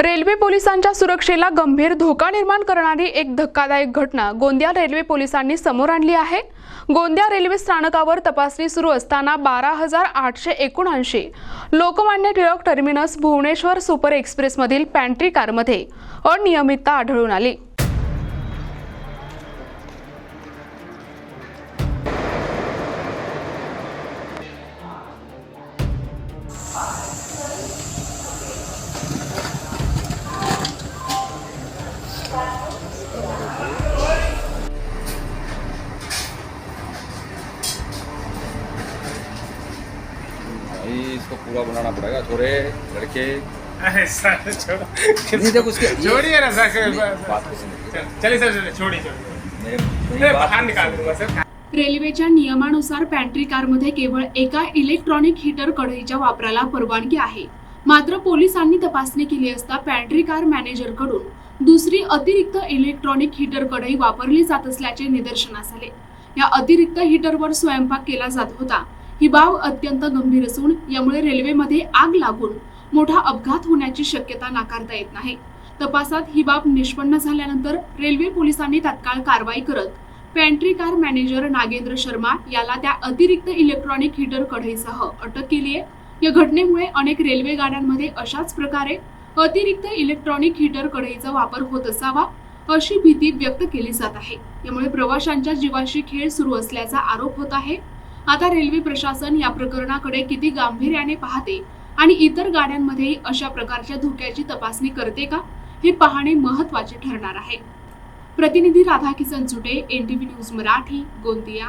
Railway पोलिसांच्या सुरक्षेला गंभीर धोका निर्माण करणारी एक धक्कादायक घटना गोंदिया रेल्वे पोलिसांनी समोर आणली आहे. गोंदिया रेल्वे स्थानकावर तपासणी सुरू असताना बारा हजार आठशे एकोणऐंशी लोकमान्य टिळक टर्मिनस भुवनेश्वर सुपर एक्सप्रेसमधील पॅन्ट्री कारमध्ये अनियमितता आढळून आली. इसको पूरा बनाना पड़ेगा छोरे लड़के। अरे सर छोड़ो। नहीं देखो उसके छोड़िए ना सर बात। चलिए सर छोड़िए बाहर निकाल। दूंगा सर। रेल्वेच्या नियमानुसार पॅन्ट्री कारमध्ये केवळ एका इलेक्ट्रॉनिक हीटर कढईच्या वापराला परवानगी आहे. मात्र पोलिसांनी तपासणी केली असता पॅन्ट्री कार मॅनेजरकडून दुसरी अतिरिक्त इलेक्ट्रॉनिक हीटर कढई वापरली जात असल्याचे निदर्शनास आले. या अतिरिक्त हीटरवर स्वयंपाक केला जात होता. ही बाब अत्यंत गंभीर असून यामुळे रेल्वेमध्ये आग लागून मोठा अपघात होण्याची शक्यता नाकारता येत नाही. तपासात ही बाब निष्पन्न झाल्यानंतर रेल्वे पोलिसांनी तात्काळ कारवाई करत pantry car manager Nagendra Sharma याला त्या अतिरिक्त इलेक्ट्रॉनिक हीटर कढईसह अटक केली आहे या घटनेमुळे अनेक रेल्वे गाड्यांमध्ये अशाच प्रकारे अतिरिक्त इलेक्ट्रॉनिक हीटर कढईचा वापर होत असावा अशी भीती व्यक्त केली जात आहे. यामुळे प्रवाशांच्या जीवाशी खेळ सुरू असल्याचा आरोप होत आहे. आता रेल्वे प्रशासन या प्रकरणाकडे किती गांभीर्याने पाहते आणि इतर गाड्यांमध्येही अशा प्रकारच्या धोक्याची तपासणी करते का हे पाहणे महत्त्वाचे ठरणार आहे. प्रतिनिधी राधाकिसन चुटे एनटीव्ही न्यूज मराठी गोंदिया.